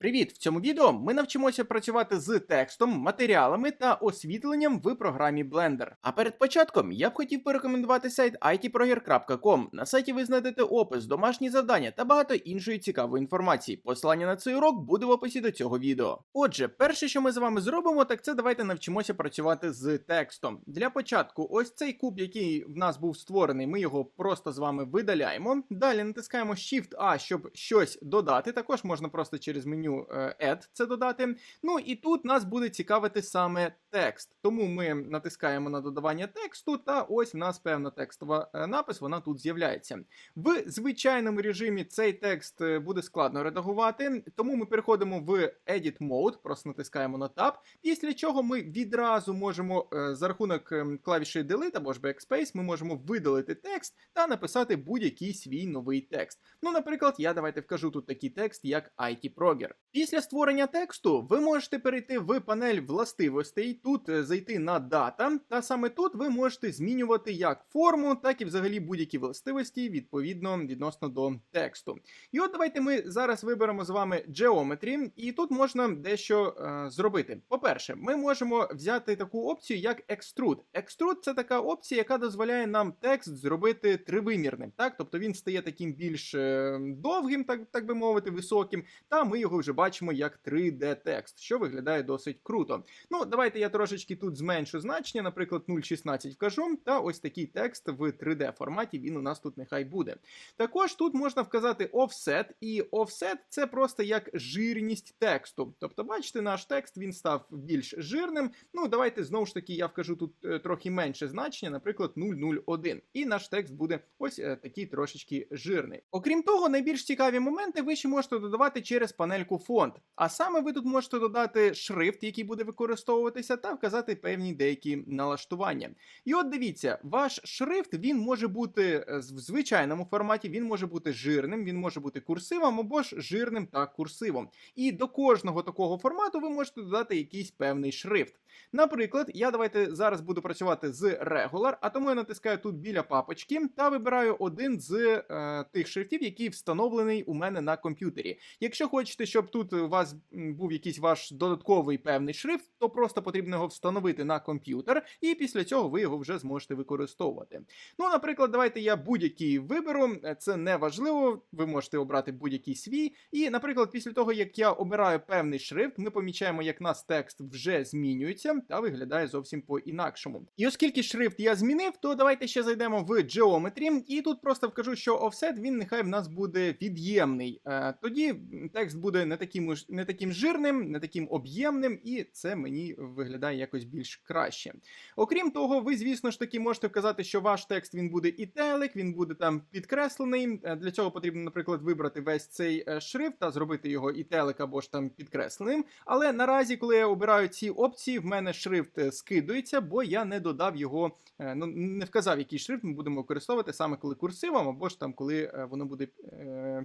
Привіт! В цьому відео ми навчимося працювати з текстом, матеріалами та освітленням в програмі Blender. А перед початком я б хотів порекомендувати сайт itproger.com. На сайті ви знайдете опис, домашні завдання та багато іншої цікавої інформації. Посилання на цей урок буде в описі до цього відео. Отже, перше, що ми з вами зробимо, так це давайте навчимося працювати з текстом. Для початку, ось цей куб, який в нас був створений, ми його просто з вами видаляємо. Далі натискаємо Shift-A, щоб щось додати. Також можна просто через меню е, Add це додати. Ну і тут нас буде цікавити саме текст. Тому ми натискаємо на додавання тексту, та ось в нас певна текстова е, напис, вона тут з'являється. В звичайному режимі цей текст е, буде складно редагувати, тому ми переходимо в Edit Mode, просто натискаємо на Tab, після чого ми відразу можемо е, за рахунок ем, клавіші Delete або ж Backspace, ми можемо видалити текст та написати будь-який свій новий текст. Ну, наприклад, я давайте вкажу тут такий текст, як IT Proger. Після створення тексту ви можете перейти в панель властивостей, тут е, зайти на дата, та саме тут ви можете змінювати як форму, так і взагалі будь-які властивості відповідно відносно до тексту. І от давайте ми зараз виберемо з вами Geometry, і тут можна дещо е, зробити. По-перше, ми можемо взяти таку опцію, як Extrude. Extrude – це така опція, яка дозволяє нам текст зробити тривимірним. Так, тобто він стає таким більш е, довгим, так, так би мовити, високим, та ми його вже бачимо як 3D-текст, що виглядає досить круто. Ну, давайте я трошечки тут зменшу значення, наприклад, 0,16 вкажу, та ось такий текст в 3D форматі він у нас тут нехай буде. Також тут можна вказати offset, і offset це просто як жирність тексту. Тобто, бачите, наш текст він став більш жирним. Ну, давайте знову ж таки я вкажу тут е, трохи менше значення, наприклад, 0,01. І наш текст буде ось е, такий трошечки жирний. Окрім того, найбільш цікаві моменти ви ще можете додавати через панельку фонд. А саме ви тут можете додати шрифт, який буде використовуватися, та вказати певні деякі налаштування. І от дивіться, ваш шрифт він може бути е, в звичайному форматі, він може бути жирним, він може бути курсивом або ж жирним та курсивом. І до кожного такого формату ви можете додати якийсь певний шрифт. Наприклад, я давайте зараз буду працювати з Regular, а тому я натискаю тут біля папочки та вибираю один з е, тих шрифтів, який встановлений у мене на комп'ютері. Якщо хочете, щоб тут у вас був якийсь ваш додатковий певний шрифт, то просто потрібно його встановити на комп'ютер, і після цього ви його вже зможете використовувати. Ну, наприклад, давайте я будь-який виберу, е, це не важливо, ви можете обрати будь-який свій. І, наприклад, після того, як я обираю певний шрифт, ми помічаємо, як нас текст вже змінюється та виглядає зовсім по-інакшому. І оскільки шрифт я змінив, то давайте ще зайдемо в Geometry, і тут просто вкажу, що offset він нехай в нас буде від'ємний. Е, Тоді текст буде не таким, не таким жирним, не таким об'ємним, і це мені виглядає якось більш краще. Окрім того, ви, звісно ж таки, можете вказати, що ваш текст він буде ітелик, він буде там підкреслений. Е, Для цього потрібно, наприклад, вибрати весь цей е, шрифт та зробити його ітелик або ж там підкресленим. Але наразі, коли я обираю ці опції, в мене шрифт е, скидується, бо я не додав його, е, ну не вказав, який шрифт ми будемо використовувати саме коли курсивом, або ж там коли е, воно буде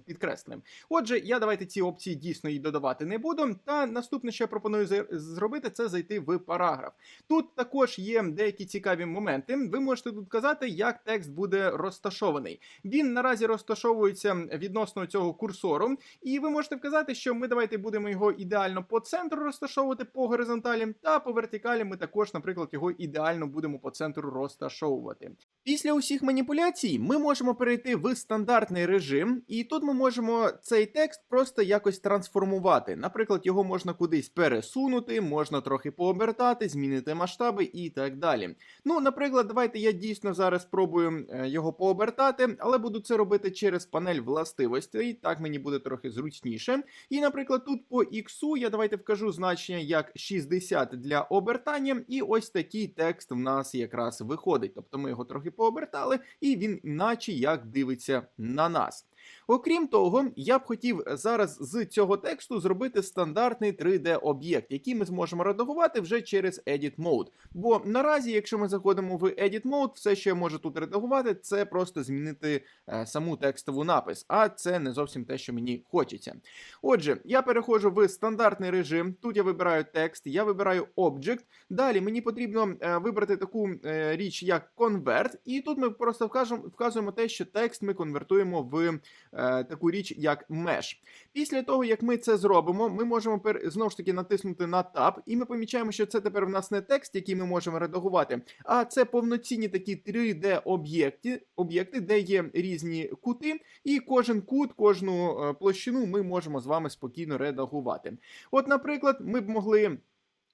підкресленим. Отже, я давайте ці опції дійсно і додавати не буду. Та наступне, що я пропоную зробити, це зайти в параграф. Тут також є деякі цікаві моменти. Ви можете тут казати, як текст буде розташований. Він наразі розташовується відносно цього курсору, і ви можете вказати, що ми давайте будемо його ідеально по центру розташовувати по горизонталі, та по вертикалі ми також, наприклад, його ідеально будемо по центру розташовувати. Після усіх маніпуляцій ми можемо перейти в стандартний режим, і тут ми можемо цей текст просто якось трансформувати. Наприклад, його можна кудись пересунути, можна трохи пообертати, змінити масштаби і так далі. Ну, наприклад, давайте я дійсно зараз спробую е, його пообертати, але буду це робити через панель властивостей. Так мені буде трохи зручніше. І, наприклад, тут по X я давайте вкажу значення як 60 для обертання, і ось такий текст в нас якраз виходить. Тобто ми його трохи пообертали, і він наче як дивиться на нас. Окрім того, я б хотів зараз з цього тексту зробити стандартний 3D-об'єкт, який ми зможемо редагувати вже через Edit Mode. Бо наразі, якщо ми заходимо в Edit Mode, все, що я можу тут редагувати, це просто змінити е, саму текстову напис, а це не зовсім те, що мені хочеться. Отже, я переходжу в стандартний режим. Тут я вибираю текст, я вибираю Object. Далі мені потрібно е, вибрати таку е, річ, як Convert, і тут ми просто вкажемо, вказуємо те, що текст ми конвертуємо в е, таку річ, як Mesh. Після того, як ми це зробимо, ми можемо знову ж таки натиснути на Tab, і ми помічаємо, що це тепер в нас не текст, який ми можемо редагувати, а це повноцінні такі 3D-об'єкти, об'єкти, де є різні кути, і кожен кут, кожну е, площину ми можемо з вами спокійно редагувати. От, наприклад, ми б могли.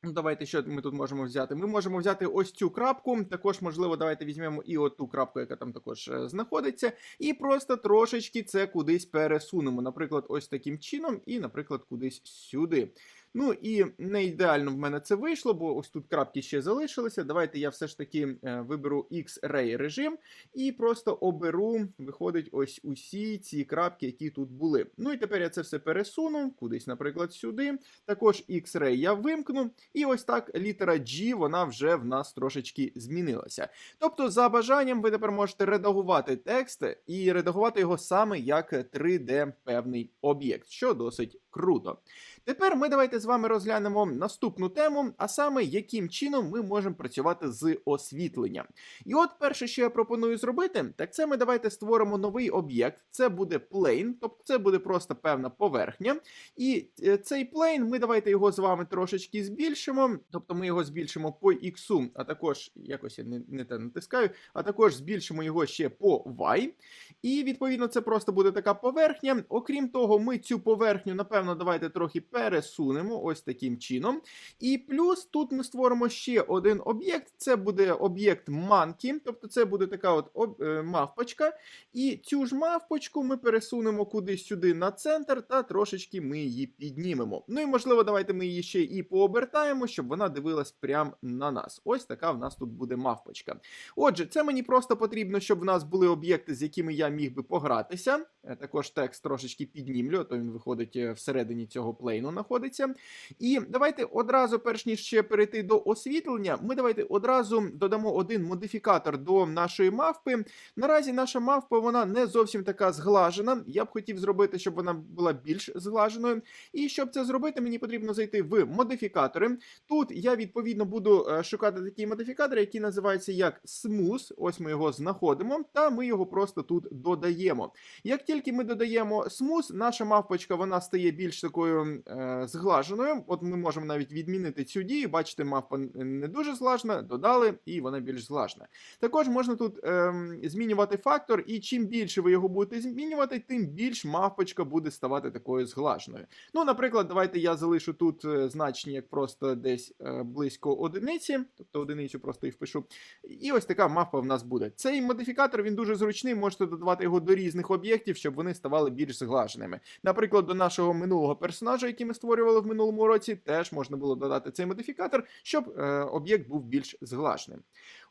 Ну, давайте що ми тут можемо взяти? Ми можемо взяти ось цю крапку. Також, можливо, давайте візьмемо і оту крапку, яка там також е, знаходиться, і просто трошечки це кудись пересунемо. Наприклад, ось таким чином, і, наприклад, кудись сюди. Ну і не ідеально в мене це вийшло, бо ось тут крапки ще залишилися. Давайте я все ж таки е, виберу X-Ray режим і просто оберу, виходить, ось усі ці крапки, які тут були. Ну і тепер я це все пересуну, кудись, наприклад, сюди. Також X-Ray я вимкну. І ось так літера G, вона вже в нас трошечки змінилася. Тобто, за бажанням, ви тепер можете редагувати текст і редагувати його саме як 3D певний об'єкт, що досить круто. Тепер ми давайте з вами розглянемо наступну тему, а саме яким чином ми можемо працювати з освітленням. І от перше, що я пропоную зробити, так це ми давайте створимо новий об'єкт. Це буде plane, тобто це буде просто певна поверхня. І е, цей plane, ми давайте його з вами трошечки збільшимо. Тобто ми його збільшимо по x, а також якось я не, не те натискаю, а також збільшимо його ще по y. І відповідно це просто буде така поверхня. Окрім того, ми цю поверхню, напевно, давайте трохи пересунемо ось таким чином. І плюс тут ми створимо ще один об'єкт. Це буде об'єкт monkey, тобто це буде така от об, е, мавпочка. І цю ж мавпочку ми пересунемо кудись сюди на центр, та трошечки ми її піднімемо. Ну і можливо, давайте ми її ще і пообертаємо, щоб вона дивилась прямо на нас. Ось така в нас тут буде мавпочка. Отже, це мені просто потрібно, щоб в нас були об'єкти, з якими я міг би погратися. Е, Також текст трошечки піднімлю, то він виходить е, всередині цього плейну знаходиться. І давайте одразу, перш ніж ще перейти до освітлення, ми давайте одразу додамо один модифікатор до нашої мавпи. Наразі наша мавпа вона не зовсім така зглажена. Я б хотів зробити, щоб вона була більш зглаженою. І щоб це зробити, мені потрібно зайти в модифікатори. Тут я відповідно буду е, шукати такий модифікатор, який називається як Smooth. Ось ми його знаходимо, та ми його просто тут додаємо. Як тільки ми додаємо Smooth, наша мавпочка вона стає більш такою зглаженою. От ми можемо навіть відмінити цю дію. Бачите, мавпа не дуже зглажена, додали, і вона більш зглажена. Також можна тут е, змінювати фактор, і чим більше ви його будете змінювати, тим більш мавпочка буде ставати такою зглаженою. Ну, наприклад, давайте я залишу тут е, значення як просто десь е, близько одиниці, тобто одиницю просто і впишу. І ось така мавпа в нас буде. Цей модифікатор він дуже зручний, можете додавати його до різних об'єктів, щоб вони ставали більш зглаженими. Наприклад, до нашого минулого персонажа, який ми створювали в минулому році, теж можна було додати цей модифікатор, щоб е, об'єкт був більш зглаженим.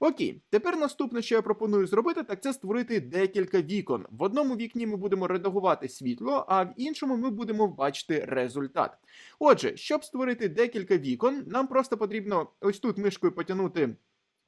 Окей, тепер наступне, що я пропоную зробити, так це створити декілька вікон. В одному вікні ми будемо редагувати світло, а в іншому ми будемо бачити результат. Отже, щоб створити декілька вікон, нам просто потрібно ось тут мишкою потягнути.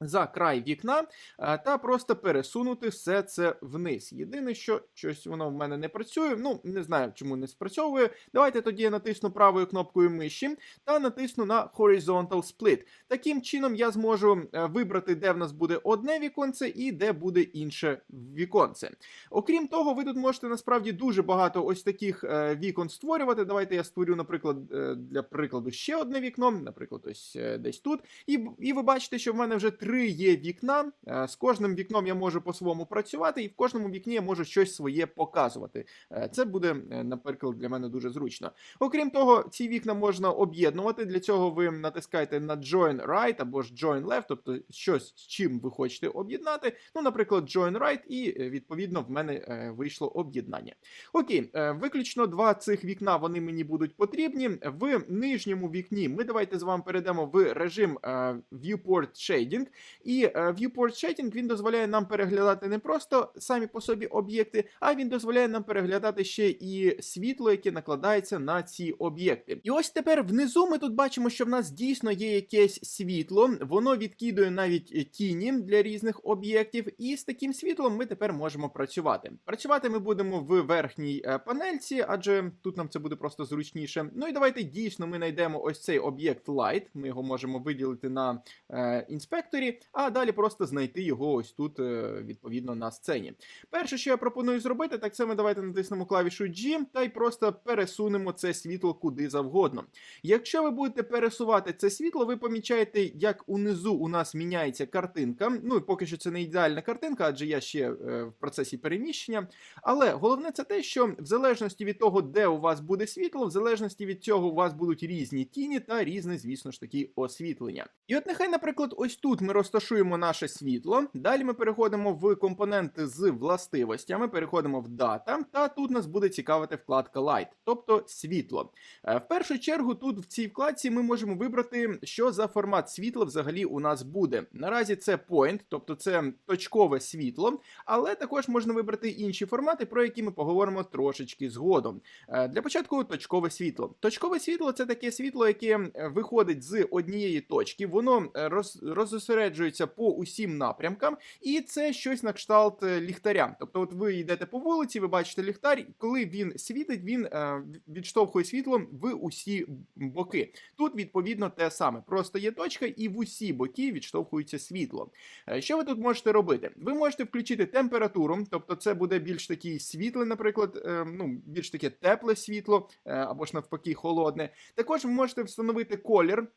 За край вікна е, та просто пересунути все це вниз. Єдине, що щось воно в мене не працює. Ну, не знаю, чому не спрацьовує. Давайте тоді я натисну правою кнопкою миші та натисну на Horizontal Split. Таким чином я зможу е, вибрати, де в нас буде одне віконце і де буде інше віконце. Окрім того, ви тут можете насправді дуже багато ось таких е, вікон створювати. Давайте я створю, наприклад, для прикладу ще одне вікно, наприклад, ось десь тут. І, і ви бачите, що в мене вже три є вікна. Е, З кожним вікном я можу по-своєму працювати, і в кожному вікні я можу щось своє показувати. Е, Це буде, е, наприклад, для мене дуже зручно. Окрім того, ці вікна можна об'єднувати. Для цього ви натискаєте на Join Right або ж Join Left, тобто щось з чим ви хочете об'єднати. Ну, наприклад, Join Right, і відповідно в мене вийшло об'єднання. Окей, виключно два цих вікна вони мені будуть потрібні. В нижньому вікні ми давайте з вами перейдемо в режим Viewport Shading. І е, Viewport Shading він дозволяє нам переглядати не просто самі по собі об'єкти, а він дозволяє нам переглядати ще і світло, яке накладається на ці об'єкти. І ось тепер внизу ми тут бачимо, що в нас дійсно є якесь світло, воно відкидує навіть тіні для різних об'єктів, і з таким світлом ми тепер можемо працювати. Працювати ми будемо в верхній е, панельці, адже тут нам це буде просто зручніше. Ну і давайте дійсно ми знайдемо ось цей об'єкт Light. Ми його можемо виділити на е, інспекторі. Редакторі, а далі просто знайти його ось тут, е, відповідно, на сцені. Перше, що я пропоную зробити, так це ми давайте натиснемо клавішу G та й просто пересунемо це світло куди завгодно. Якщо ви будете пересувати це світло, ви помічаєте, як унизу у нас міняється картинка. Ну і поки що це не ідеальна картинка, адже я ще е, в процесі переміщення. Але головне це те, що в залежності від того, де у вас буде світло, в залежності від цього у вас будуть різні тіні та різне, звісно ж таки, освітлення. І от нехай, наприклад, ось тут ми розташуємо наше світло. Далі ми переходимо в компоненти з властивостями, переходимо в дата, та тут нас буде цікавити вкладка Light, тобто світло. Е, В першу чергу, тут в цій вкладці ми можемо вибрати, що за формат світла взагалі у нас буде. Наразі це point, тобто це точкове світло, але також можна вибрати інші формати, про які ми поговоримо трошечки згодом. Е, Для початку точкове світло. Точкове світло це таке світло, яке е, виходить з однієї точки, воно роз, розосереджується по усім напрямкам, і це щось на кшталт е, ліхтаря. Тобто, от ви йдете по вулиці, ви бачите ліхтар, і коли він світить, він е, відштовхує світло в усі боки. Тут відповідно те саме. Просто є точка, і в усі боки відштовхується світло. Е, Що ви тут можете робити? Ви можете включити температуру, тобто це буде більш такий світле, наприклад, ну більш таке тепле світло, або ж навпаки, холодне. Також ви можете встановити колір.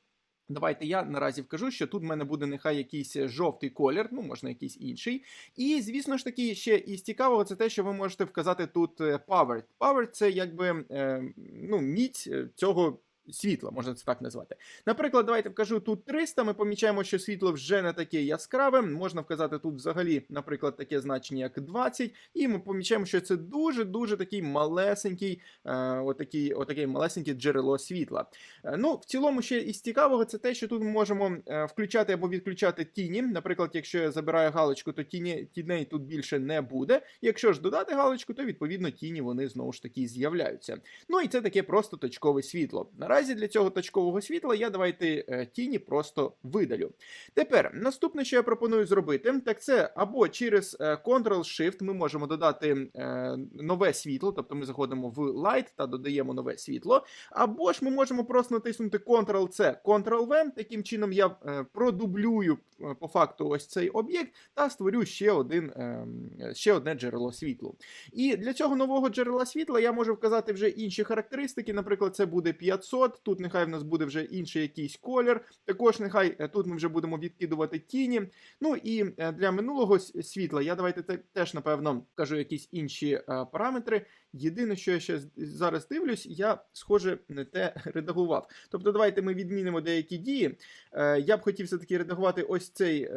Давайте я наразі вкажу, що тут в мене буде нехай якийсь жовтий колір, ну можна якийсь інший. І звісно ж таки, ще із цікавого, це те, що ви можете вказати тут е, power. Power це якби е, ну, міць е, цього. Світла, можна це так назвати. Наприклад, давайте вкажу тут 300. Ми помічаємо, що світло вже не таке яскраве. Можна вказати тут взагалі, наприклад, таке значення, як 20, і ми помічаємо, що це дуже-дуже такий малесенький, е, отакий, отакий малесеньке джерело світла. Е, Ну, в цілому, ще із цікавого, це те, що тут ми можемо е, включати або відключати тіні. Наприклад, якщо я забираю галочку, то тіні, тіней тут більше не буде. Якщо ж додати галочку, то відповідно тіні вони знову ж таки з'являються. Ну і це таке просто точкове світло. Наразі для цього точкового світла я давайте е, тіні просто видалю. Тепер наступне, що я пропоную зробити, так це або через е, Ctrl-Shift ми можемо додати е, нове світло, тобто ми заходимо в Light та додаємо нове світло. Або ж ми можемо просто натиснути Ctrl-C, Ctrl-V. Таким чином я продублюю по факту ось цей об'єкт та створю ще один ще одне джерело світла. І для цього нового джерела світла я можу вказати вже інші характеристики. Наприклад, це буде 500. Тут нехай в нас буде вже інший якийсь колір. Також нехай е, тут ми вже будемо відкидувати тіні. Ну і е, для минулого світла я давайте теж напевно кажу якісь інші е, параметри. Єдине, що я ще зараз дивлюсь, я схоже не те редагував. Тобто, давайте ми відмінимо деякі дії. Я б хотів все-таки редагувати ось цей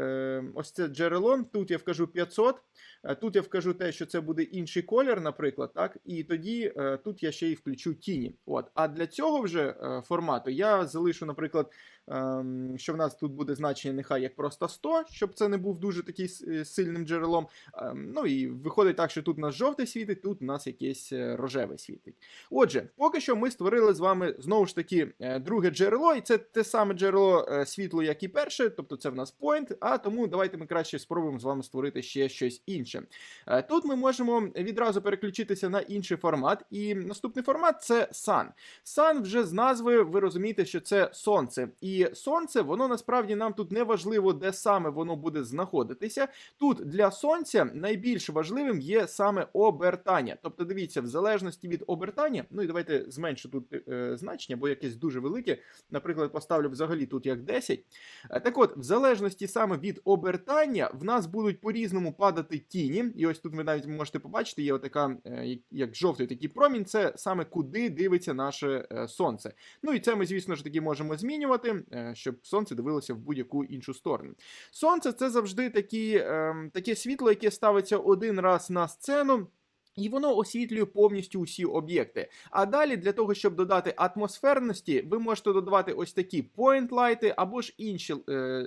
ось це джерело. Тут я вкажу 500. Е, Тут я вкажу те, що це буде інший колір, наприклад, так, і тоді е, тут я ще й включу тіні. От. А для цього вже е, формату я залишу, наприклад, ем, що в нас тут буде значення нехай як просто 100, щоб це не був дуже такий сильним джерелом. Ем, ну і виходить так, що тут у нас жовтий світить, тут у нас якесь рожеве світить. Отже, поки що ми створили з вами знову ж таки друге джерело, і це те саме джерело світло, як і перше, тобто це в нас point, а тому давайте ми краще спробуємо з вами створити ще щось інше. Е, Тут ми можемо відразу переключитися на інший формат, і наступний формат це Sun. Sun вже з назви ви розумієте, що це сонце. І сонце, воно насправді нам тут не важливо, де саме воно буде знаходитися. Тут для сонця найбільш важливим є саме обертання. Тобто, дивіться, в залежності від обертання, ну і давайте зменшу тут е, значення, бо якесь дуже велике. Наприклад, поставлю взагалі тут як 10. Е, Так от, в залежності саме від обертання, в нас будуть по-різному падати тіні. І ось тут ви навіть можете побачити, є отака, е, як- жовтий такий промінь, це саме куди дивиться наше е, сонце. Ну і це ми, звісно ж таки, можемо змінювати, е, щоб сонце дивилося в будь-яку іншу сторону. Сонце це завжди такі, ем, таке світло, яке ставиться один раз на сцену. І воно освітлює повністю усі об'єкти. А далі, для того, щоб додати атмосферності, ви можете додавати ось такі light або ж інші, е,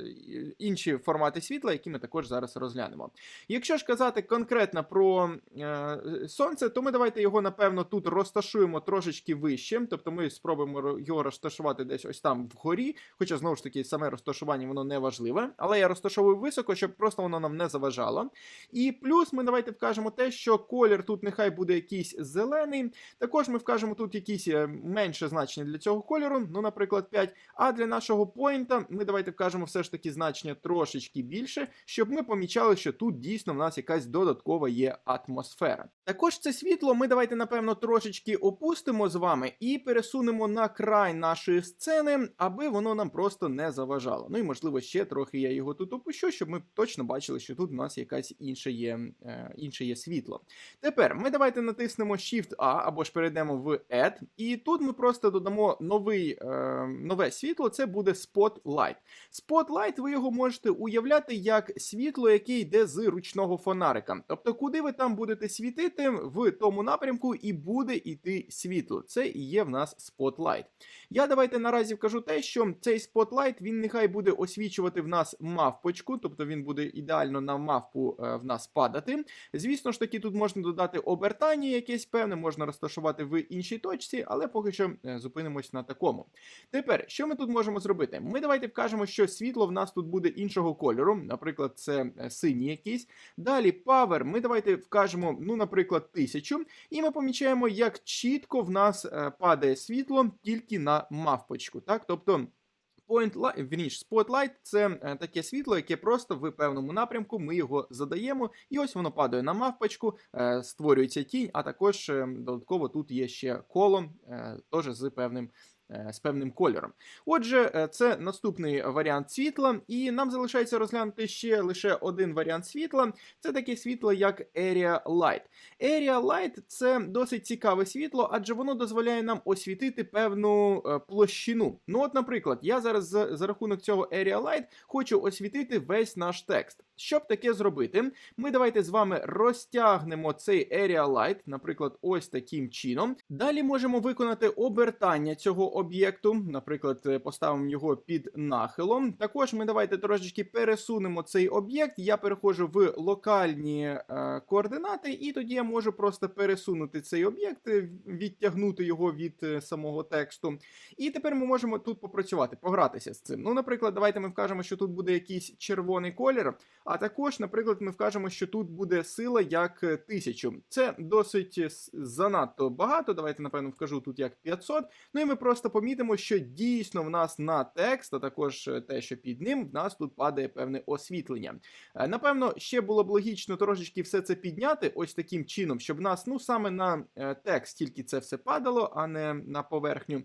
інші формати світла, які ми також зараз розглянемо. Якщо ж казати конкретно про е, сонце, то ми давайте його, напевно, тут розташуємо трошечки вище. Тобто ми спробуємо його розташувати десь ось там вгорі. Хоча, знову ж таки, саме розташування воно не важливе. Але я розташовую високо, щоб просто воно нам не заважало. І плюс ми давайте вкажемо те, що колір тут нехай буде якийсь зелений. Також ми вкажемо тут якісь е, менше значення для цього кольору, ну, наприклад, 5. А для нашого поінта ми давайте вкажемо все ж таки значення трошечки більше, щоб ми помічали, що тут дійсно в нас якась додаткова є атмосфера. Також це світло ми давайте, напевно, трошечки опустимо з вами і пересунемо на край нашої сцени, аби воно нам просто не заважало. Ну і можливо ще трохи я його тут опущу, щоб ми точно бачили, що тут у нас якась інша є, е, інше є світло. Тепер ми давайте натиснемо Shift-A або ж перейдемо в Add, і тут ми просто додамо новий, е, нове світло, це буде Spotlight. Spotlight, ви його можете уявляти як світло, яке йде з ручного фонарика. Тобто, куди ви там будете світити, в тому напрямку і буде йти світло. Це і є в нас Spotlight. Я давайте наразі вкажу те, що цей Spotlight, він нехай буде освічувати в нас мавпочку, тобто він буде ідеально на мавпу е, в нас падати. Звісно ж таки, тут можна додати обертання якесь певне, можна розташувати в іншій точці, але поки що е, зупинимось на такому. Тепер, що ми тут можемо зробити? Ми давайте вкажемо, що світло в нас тут буде іншого кольору, наприклад, це е, синій якийсь. Далі Power ми давайте вкажемо, ну, наприклад, 1000, і ми помічаємо, як чітко в нас е, падає світло тільки на мавпочку. Так? Тобто. Point light, вірніше, Spotlight – це е, таке світло, яке просто в певному напрямку ми його задаємо, і ось воно падає на мавпочку, е, створюється тінь, а також е, додатково тут є ще коло, е, теж з певним. Е, З певним кольором. Отже, е, це наступний варіант світла, і нам залишається розглянути ще лише один варіант світла. Це таке світло, як Area Light. Area Light – це досить цікаве світло, адже воно дозволяє нам освітити певну е, площину. Ну, от, наприклад, я зараз за, рахунок цього Area Light хочу освітити весь наш текст. Щоб таке зробити, ми давайте з вами розтягнемо цей Area Light, наприклад, ось таким чином. Далі можемо виконати обертання цього об'єкту, наприклад, е, поставимо його під нахилом. Також ми давайте трошечки пересунемо цей об'єкт. Я переходжу в локальні е, координати, і тоді я можу просто пересунути цей об'єкт, е, відтягнути його від е, самого тексту. І тепер ми можемо тут попрацювати, погратися з цим. Ну, наприклад, давайте ми вкажемо, що тут буде якийсь червоний колір. А також, наприклад, ми вкажемо, що тут буде сила як е, 1000. Це досить е, занадто багато. Давайте, напевно, вкажу тут як 500. Ну і ми просто помітимо, що дійсно в нас на текст, а також е, те, що під ним, в нас тут падає певне освітлення. Е, Напевно, ще було б логічно трошечки все це підняти ось таким чином, щоб в нас ну саме на е, текст тільки це все падало, а не на поверхню.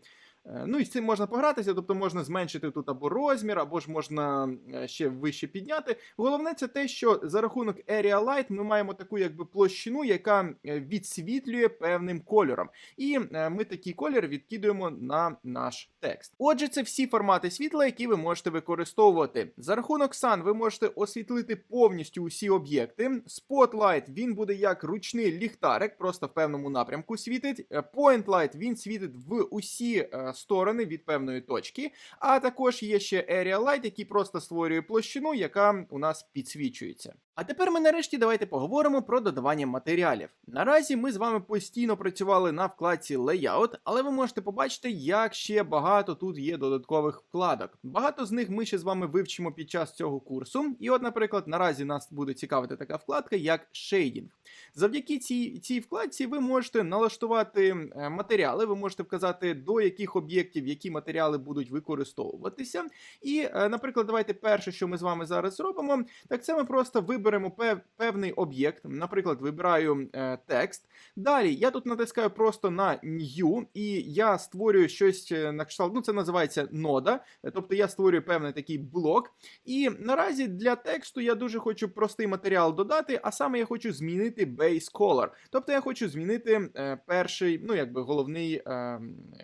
Е, Ну і з цим можна погратися, тобто можна зменшити тут або розмір, або ж можна е, ще вище підняти. Головне це те, що за рахунок Area Light ми маємо таку якби площину, яка е, відсвітлює певним кольором. І ми такий колір відкидуємо на наш текст. Отже, це всі формати світла, які ви можете використовувати. За рахунок Sun ви можете освітлити повністю усі об'єкти. Spotlight він буде як ручний ліхтарик, просто в певному напрямку світить. Point Light він світить в усі сторони від певної точки. А також є ще Area Light, який просто створює площину, яка у нас підсвічується. А тепер ми нарешті давайте поговоримо про додавання матеріалів. Наразі ми з вами постійно працювали на вкладці Layout, але ви можете побачити, як ще багато тут є додаткових вкладок. Багато з них ми ще з вами вивчимо під час цього курсу. І от, наприклад, наразі нас буде цікавити така вкладка, як Shading. Завдяки цій, цій вкладці ви можете налаштувати е, матеріали, ви можете вказати, до яких об'єктів які матеріали будуть використовуватися. І, е, наприклад, давайте перше, що ми з вами зараз зробимо, так це ми просто виберемо пев, певний об'єкт. Наприклад, вибираю е, текст. Далі я тут натискаю просто на New, і я створюю щось е, на кшталт. Ну, це називається нода. е, Тобто я створюю певний такий блок. І наразі для тексту я дуже хочу простий матеріал додати, а саме я хочу змінити base color. Тобто я хочу змінити е, перший, ну якби головний, е,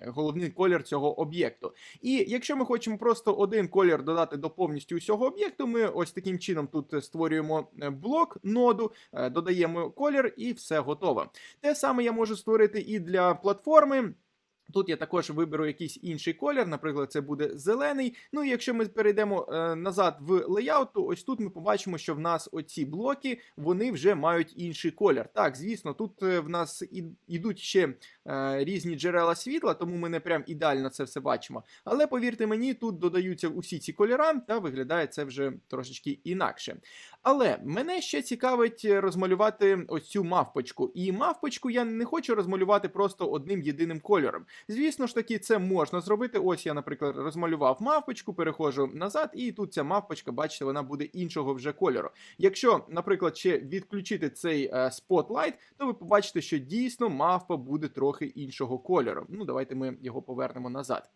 головний колір цього об'єкту. І якщо ми хочемо просто один колір додати до повністю усього об'єкту, ми ось таким чином тут створюємо блок, ноду, е, додаємо колір і все готово. Те саме я можу створити і для платформи. Тут я також виберу якийсь інший колір, наприклад, це буде зелений. Ну і якщо ми перейдемо е, назад в леяут, то ось тут ми побачимо, що в нас оці блоки вони вже мають інший колір. Так, звісно, тут е, в нас ідуть ще е, різні джерела світла, тому ми не прям ідеально це все бачимо. Але повірте мені, тут додаються усі ці кольора, та виглядає це вже трошечки інакше. Але мене ще цікавить е, розмалювати ось цю мавпочку. І мавпочку я не хочу розмалювати просто одним єдиним кольором. Звісно ж таки, це можна зробити. Ось я, наприклад, розмалював мавпочку, переходжу назад, і тут ця мавпочка, бачите, вона буде іншого вже кольору. Якщо, наприклад, ще відключити цей е, спотлайт, то ви побачите, що дійсно мавпа буде трохи іншого кольору. Ну, давайте ми його повернемо назад.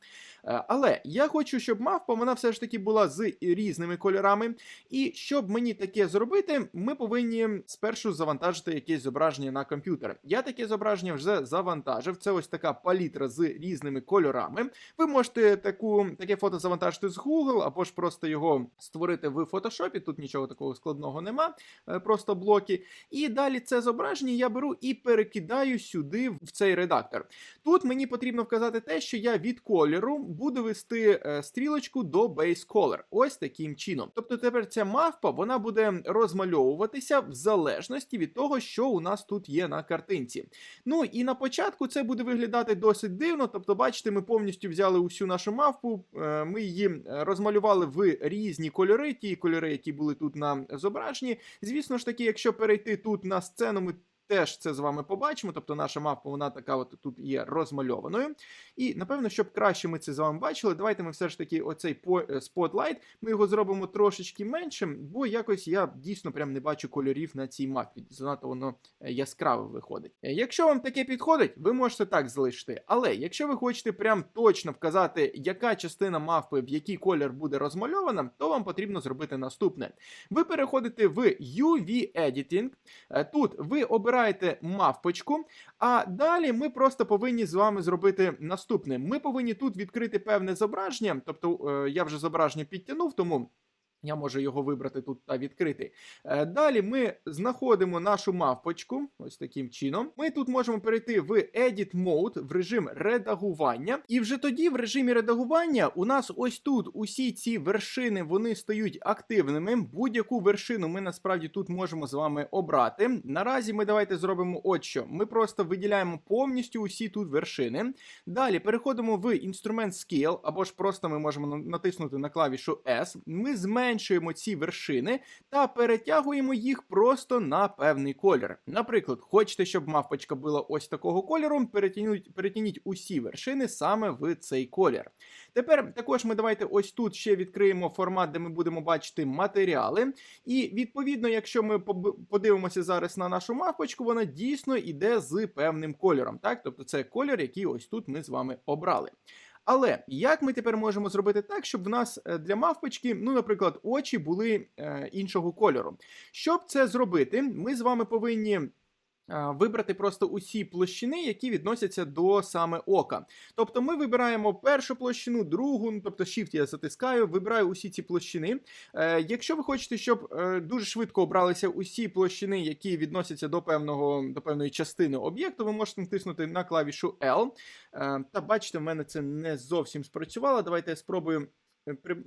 Е, але я хочу, щоб мавпа вона все ж таки була з різними кольорами. І щоб мені таке зробити, ми повинні спершу завантажити якесь зображення на комп'ютер. Я таке зображення вже завантажив. Це ось така палітра з різними кольорами. Ви можете таку, таке фото завантажити з Google, або ж просто його створити в Photoshop. Тут нічого такого складного нема, е, просто блоки. І далі це зображення я беру і перекидаю сюди в цей редактор. Тут мені потрібно вказати те, що я від кольору буду вести е, стрілочку до base color. Ось таким чином. Тобто тепер ця мавпа вона буде розмальовуватися в залежності від того, що у нас тут є на картинці. Ну і на початку це буде виглядати досить дивно. Тобто, бачите, ми повністю взяли усю нашу мавпу, е, ми її розмалювали в різні кольори, ті кольори, які були тут на зображенні. Звісно ж таки, якщо перейти тут на сцену, ми теж це з вами побачимо. Тобто наша мапа, вона така от тут є розмальованою. І напевно, щоб краще ми це з вами бачили, давайте ми все ж таки оцей спотлайт, ми його зробимо трошечки меншим, бо якось я дійсно прям не бачу кольорів на цій мапі. Занадто воно е, яскраво виходить. Е, Якщо вам таке підходить, ви можете так залишити. Але якщо ви хочете прям точно вказати, яка частина мавпи в який колір буде розмальована, то вам потрібно зробити наступне. Ви переходите в UV Editing. Е, Тут ви обираєте мавпочку, а далі ми просто повинні з вами зробити наступне. Ми повинні тут відкрити певне зображення, тобто е, я вже зображення підтягнув, тому. Я можу його вибрати тут та відкрити. Е, Далі ми знаходимо нашу мавпочку, ось таким чином. Ми тут можемо перейти в Edit Mode, в режим редагування. І вже тоді, в режимі редагування, у нас ось тут усі ці вершини вони стають активними. Будь-яку вершину ми насправді тут можемо з вами обрати. Наразі ми давайте зробимо от що. Ми просто виділяємо повністю усі тут вершини. Далі переходимо в інструмент Scale, або ж просто ми можемо натиснути на клавішу S. Ми зменшуємо ці вершини та перетягуємо їх просто на певний колір. Наприклад, хочете, щоб мавпочка була ось такого кольору, перетягніть, перетягніть усі вершини саме в цей колір. Тепер також ми давайте ось тут ще відкриємо формат, де ми будемо бачити матеріали. І відповідно, якщо ми подивимося зараз на нашу мавпочку, вона дійсно йде з певним кольором. Так, тобто це колір, який ось тут ми з вами обрали. Але як ми тепер можемо зробити так, щоб в нас е, для мавпочки, ну, наприклад, очі були е, іншого кольору? Щоб це зробити, ми з вами повинні. Вибрати просто усі площини, які відносяться до саме ока. Тобто ми вибираємо першу площину, другу, ну, тобто Shift я затискаю, вибираю усі ці площини. Е, якщо ви хочете, щоб е, дуже швидко обралися усі площини, які відносяться до певного до певної частини об'єкту, ви можете натиснути на клавішу L. Е, та бачите, в мене це не зовсім спрацювало. Давайте я спробую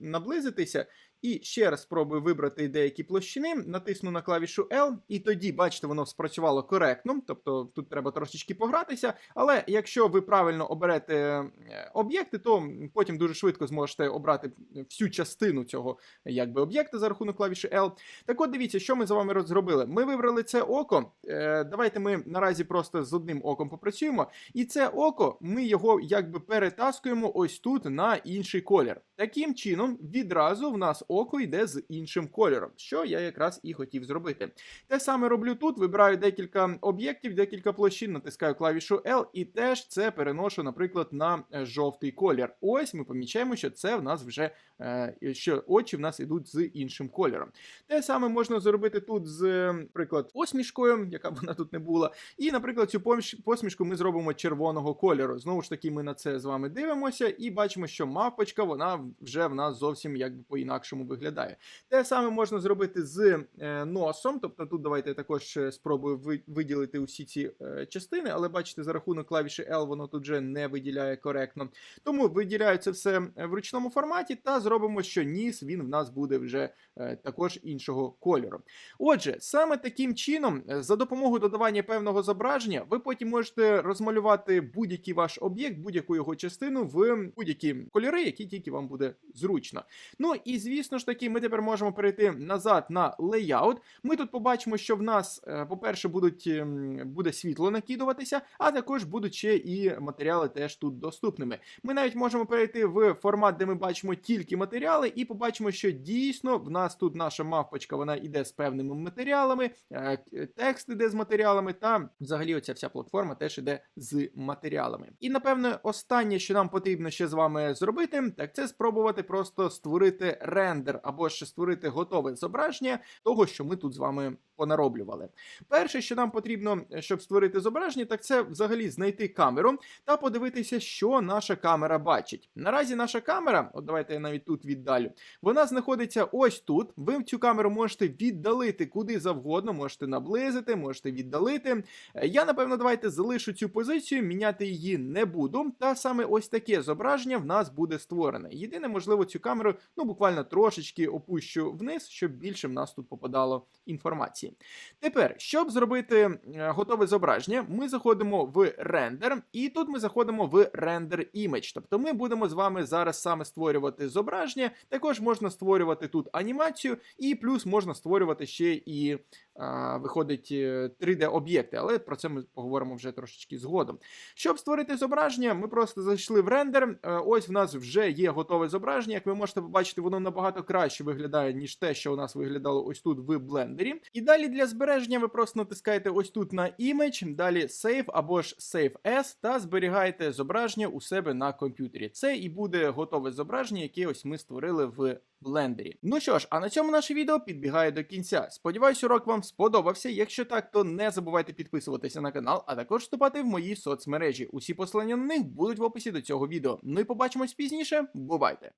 наблизитися. І ще раз спробую вибрати деякі площини, натисну на клавішу L, і тоді, бачите, воно спрацювало коректно. Тобто тут треба трошечки погратися. Але якщо ви правильно оберете е, об'єкти, то потім дуже швидко зможете обрати всю частину цього якби об'єкта за рахунок клавіші L. Так от дивіться, що ми з вами розробили. Ми вибрали це око. Е, Давайте ми наразі просто з одним оком попрацюємо. І це око ми його якби перетаскуємо ось тут на інший колір. Таким чином, відразу в нас око йде з іншим кольором, що я якраз і хотів зробити. Те саме роблю тут, вибираю декілька об'єктів, декілька площин, натискаю клавішу L і теж це переношу, наприклад, на е, жовтий колір. Ось ми помічаємо, що це в нас вже е, що очі в нас ідуть з іншим кольором. Те саме можна зробити тут з, наприклад, посмішкою, яка б вона тут не була. І, наприклад, цю посмішку ми зробимо червоного кольору. Знову ж таки, ми на це з вами дивимося і бачимо, що мавпочка вона вже в нас зовсім якби по-інакшому виглядає. Те саме можна зробити з е, носом. Тобто тут давайте також е, спробую виділити усі ці е, частини, але бачите, за рахунок клавіші L воно тут вже не виділяє коректно. Тому виділяю це все в ручному форматі та зробимо, що ніс він в нас буде вже також іншого кольору. Отже, саме таким чином, за допомогою додавання певного зображення, ви потім можете розмалювати будь-який ваш об'єкт, будь-яку його частину в будь-які кольори, які тільки вам буде зручно. Ну і звісно ж таки, ми тепер можемо перейти назад на лейаут. Ми тут побачимо, що в нас, е, по-перше, ем, буде світло накидуватися, а також будуть ще і матеріали теж тут доступними. Ми навіть можемо перейти в формат, де ми бачимо тільки матеріали, і побачимо, що дійсно в нас тут наша мавпочка вона йде з певними матеріалами, е, текст іде з матеріалами, та взагалі оця вся платформа теж іде з матеріалами. І напевне, останнє, що нам потрібно ще з вами зробити, так це спробувати просто створити рендер або ще створити готове зображення того, що ми тут з вами понароблювали. Перше, що нам потрібно, е, щоб створити зображення, так це взагалі знайти камеру та подивитися, що наша камера бачить. Наразі наша камера, от давайте я навіть тут віддалю, вона знаходиться ось тут. Ви цю камеру можете віддалити куди завгодно, можете наблизити, можете віддалити. Е, Я, напевно, давайте залишу цю позицію, міняти її не буду. Та саме ось таке зображення в нас буде створене. Єдине, можливо, цю камеру ну буквально трошечки опущу вниз, щоб більше в нас тут попадало інформації. Тепер, щоб зробити е, готове зображення, ми заходимо в рендер, і тут ми заходимо в рендер image. Тобто ми будемо з вами зараз саме створювати зображення. Також можна створювати тут анімацію, і плюс можна створювати ще і а, виходить 3D-об'єкти, але про це ми поговоримо вже трошечки згодом. Щоб створити зображення, ми просто зайшли в рендер. Е, Ось в нас вже є готове зображення. Як ви можете побачити, воно набагато краще виглядає, ніж те, що у нас виглядало ось тут в блендері. І далі для збереження ви просто натискаєте ось тут на Image, далі Save або ж Save As та зберігаєте зображення у себе на комп'ютері. Це і буде готове зображення, яке ось ми створили в блендері. Ну що ж, а на цьому наше відео підбігає до кінця. Сподіваюсь, урок вам сподобався. Якщо так, то не забувайте підписуватися на канал, а також вступати в мої соцмережі. Усі посилання на них будуть в описі до цього відео. Ну і побачимось пізніше. Бувайте!